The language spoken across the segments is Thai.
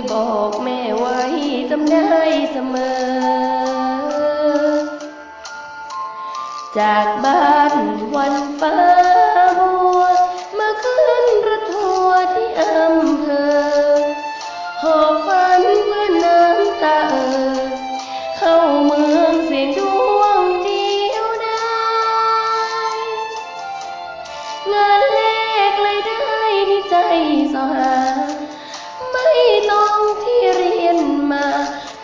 ยบอกแม่ไว้จำได้เสมอ จากบ้านวันฟ้ามัวมาขึ้นรถทัวร์ที่อำเภอหอบฝันเพื่อน้ำตาเออเข้าเมืองเสียงดวงเดียวได้งานเลขเลยได้ที่ใจสหาไม่ต้อง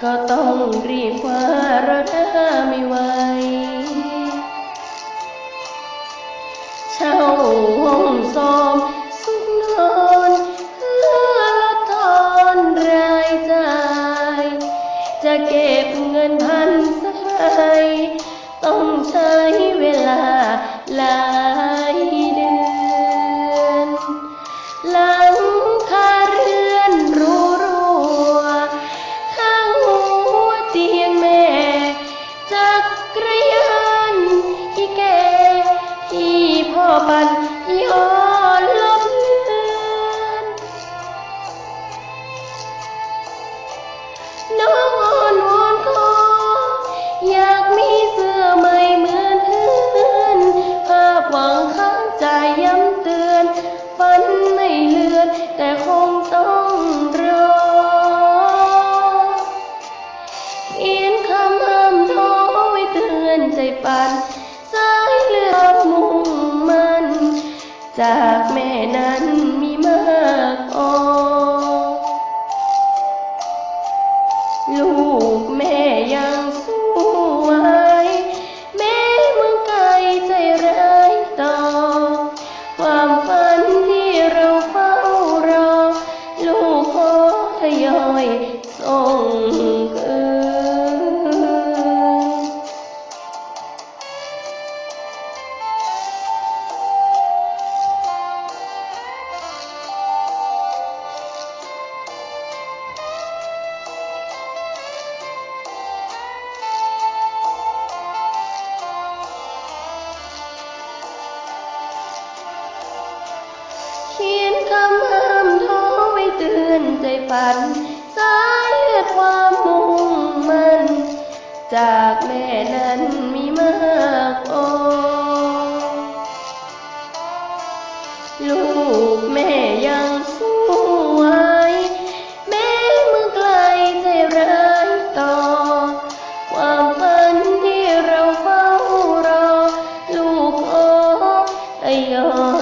ก็ต้องรีบคว้าเราถ้าไม่ไหวเช่าห้องซอ พ่ อยส่งคืนเขียนคำห้ามท้อไว้เตือนใจฝัน สายความมุ่งมั่นจากแม่นั้นมีมากโอลูกแม่ยังสู้ไว้แม้มือไกลใจร้ายต่อ ความฝันที่เราเฝ้ารอ ลูกโอ้ยอ